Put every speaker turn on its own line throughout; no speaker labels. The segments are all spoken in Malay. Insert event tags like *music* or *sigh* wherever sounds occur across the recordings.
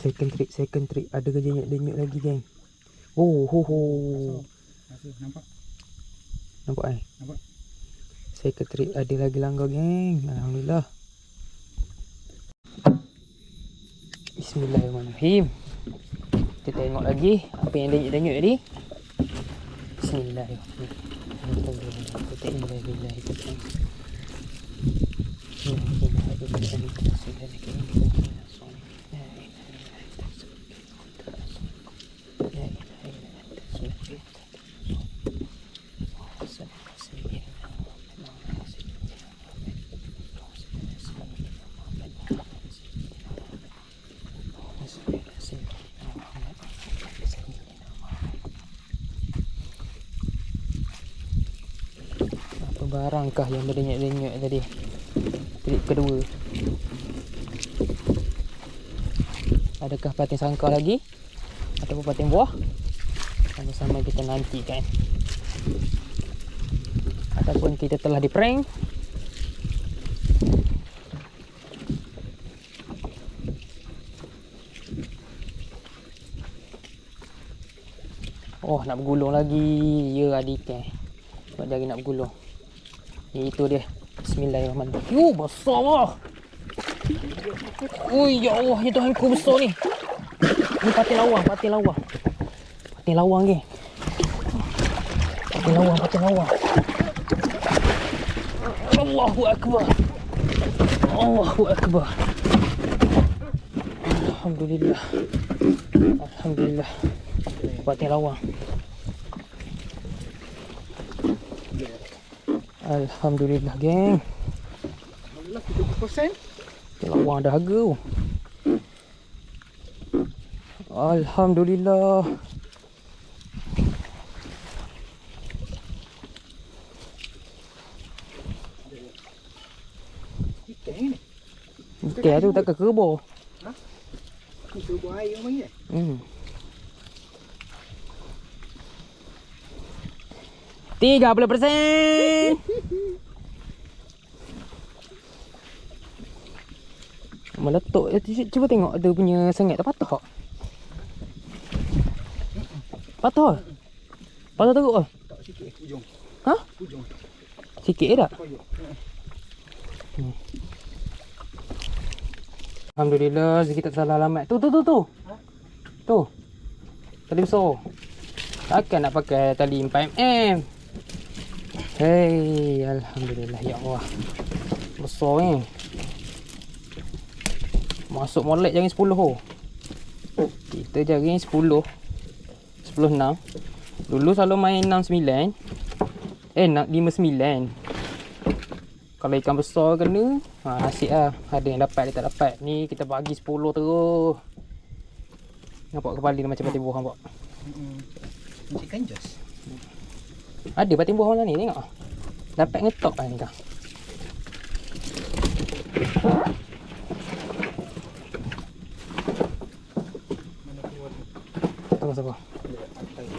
Second trick, second trick. Ada kerja denyut lagi, geng. Oh, ho, ho.
Nampak?
Nampak eh?
Nampak?
Second trick ada lagi langgar, geng. Alhamdulillah. Bismillahirrahmanirrahim. Kita tengok lagi apa yang denyut-denyut tadi. Bismillahirrahmanirrahim. Bismillahirrahmanirrahim. Barangkah yang berdenyut-denyut tadi? Trip kedua. Adakah patin sangka lagi? Ataupun patin buah? Sama-sama kita nantikan. Ataupun kita telah di prank. Oh, nak bergulung lagi. Ya, adik eh. Sebab jari nak bergulung. Itu dia. Bismillahirrahmanirrahim. Yo, besar lah. Ui, ya Allah, ya Tuhan besar ni. Ni patin lawang, patin lawang. Patin lawang ke? Patin lawang, patin lawang. Allahu Akbar. Allahu Akbar. Alhamdulillah. Alhamdulillah. Patin lawang. Alhamdulillah, geng.
Alhamdulillah 70%.
Patin lawang ada harga tu. Alhamdulillah.
Ni.
Ikan tu tak ke kerbo.
Kita buat air orang panggil.
Hmm. Tiga puluh persen. Meletup. Eh, Cuba tengok dia punya sengit tak patah tak? Patah? Patah teruk ah
Tak sikit ujung.
Ha?
hujung
Sikit je tak?
Koyok.
Alhamdulillah rezeki tak salah alamat. Tu tu tu tu. ha? Tu. Tali besar. Takkan nak pakai tali 4mm. Hei, alhamdulillah ya Allah. Besar ni. eh? Masuk molek jaring 10 ho. Kita jaring 10. 10 6. Dulu selalu main 69. Eh, nak 59. Kalau ikan besar kena ha, Nasib lah Ada yang dapat dia tak dapat Ni kita bagi 10 terus Nampak kepala dia macam batin buah nampak
Hmm. Ikan jos.
Ada batin buah mana ni tengok Dapat ngetop lah ni kau
Mana keluar tu?
Sabar sabar
Dia atas.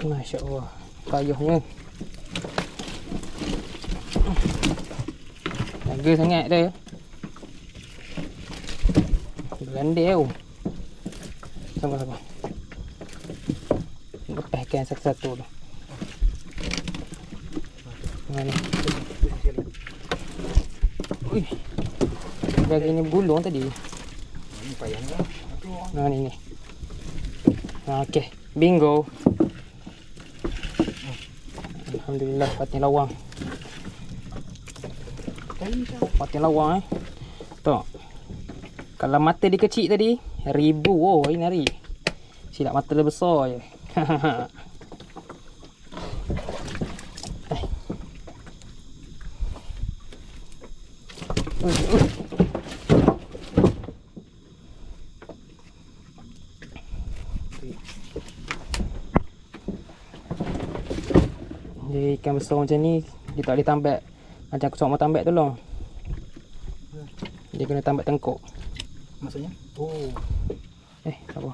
Masya Allah Payuhnya Jaga sangat dia Berlandai tau Sabar sabar Lepaskan satu-satu tu Mana Ui Jaga ni bergulung tadi
Ini payah lah.
Ha ni ni. Okey. Bingo. Alhamdulillah patin lawang. Patin lawang eh. Tengok. Kalau mata dia kecil tadi, ribu oh hari hari. Silap mata dia besar je. *laughs* Dia ikan besar macam ni Dia tak boleh tambak Macam aku sok mau tambak tu lah Dia kena tambak tengkuk
Maksudnya? Oh.
Eh tak apa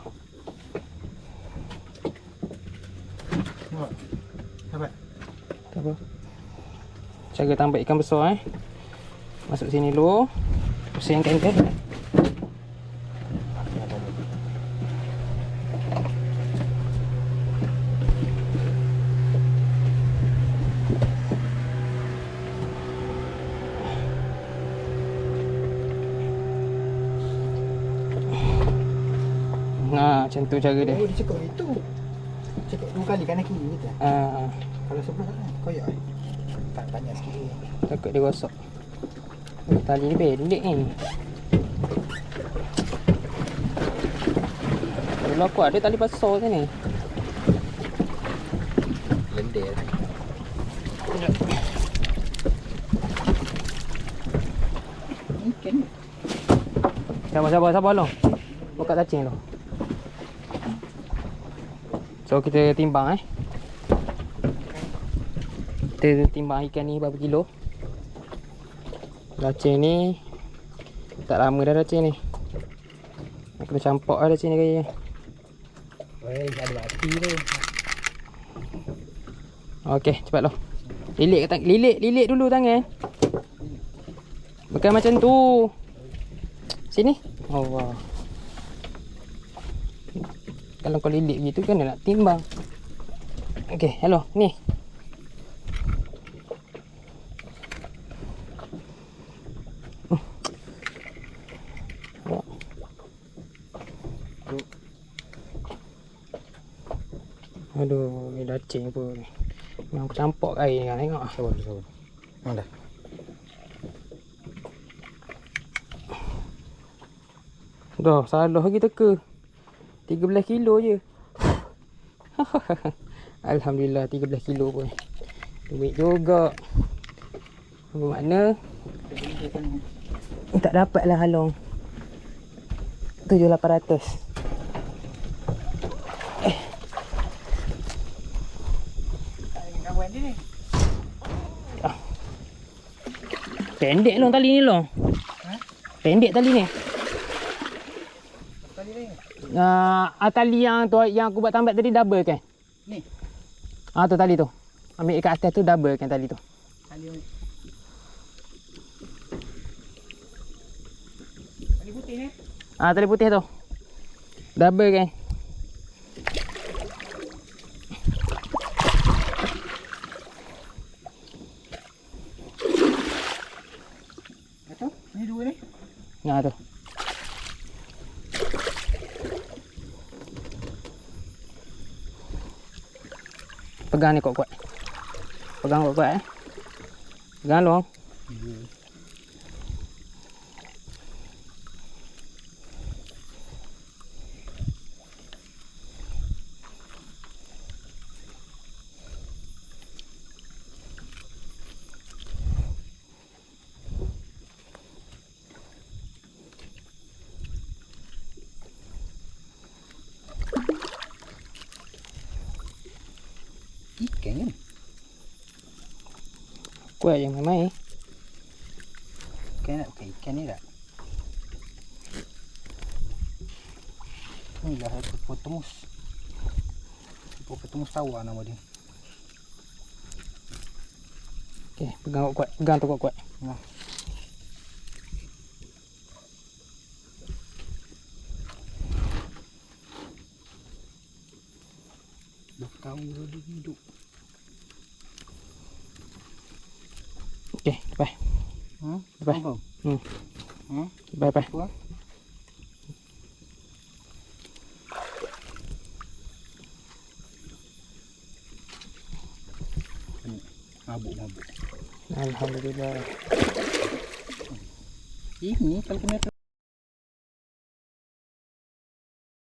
Nampak? Dapat?
Tak apa Cara tambak ikan besar eh Masuk sini dulu Pusingkan kan Nah, macam tu cara dia.
Oh, dia cakap itu. Cakap dua kali kanan kiri gitu.
Ah,
Kalau sebelah kan? Koyak eh? Tak tanya sikit
takut dia rosak. Oh, tali ni pendek ni. Dulu aku ada tali besar sini.
Lendir. Ikan ni.
Sabar, sabar, sabar long. Buka cacing long. So kita timbang eh. Kita timbang ikan ni berapa kilo. Cacing ni tak lama dah cacing ni. Aku dah campak dah cacing ni kayaknya.
Weh, ada batu tu.
Okey, cepat lo. Lilit tang lilit, lilit dulu tangan. Bukan macam tu. Sini. Oh, wow. Kalau kau lilit gitu kan nak timbang. Okey, hello. Ni. Hmm. Aduh, ni dacing pun. Memang aku campak air kan tengok.
Sabar, sabar. Mana dah?
Dah, salah lagi teka. 13 kilo je. *laughs* Alhamdulillah 13 kilo pun. Duit juga. Apa makna? Tak dapat lah halong. 7800.
Kawan dia ni.
Pendek long tali ni long.
Ha?
Pendek tali ni. Uh, tali yang tu yang aku buat tambak tadi double kan?
Ni.
Ah tu tali tu. Ambil kat atas tu double kan tali tu.
Tali. Tali putih ni.
Ah tali putih tu. Double kan?
Betul? Ni dua ni.
Nah tu. Pegang ni kuat-kuat. Pegang kuat-kuat eh. Pegang long.
Ikan kan?
Kuat je main-main.
Ikan nak bukan ikan ni tak? Ni lah hippopotamus. Hippopotamus sawah nama dia.
Okey, pegang kuat-kuat. Pegang tu kuat-kuat.
Nah. Dah
Okey, lepas.
Hmm?
Lepas.
Apa?
Hmm.
Hmm? Apa? Mabuk-mabuk.
Alhamdulillah.
Ini kalau kena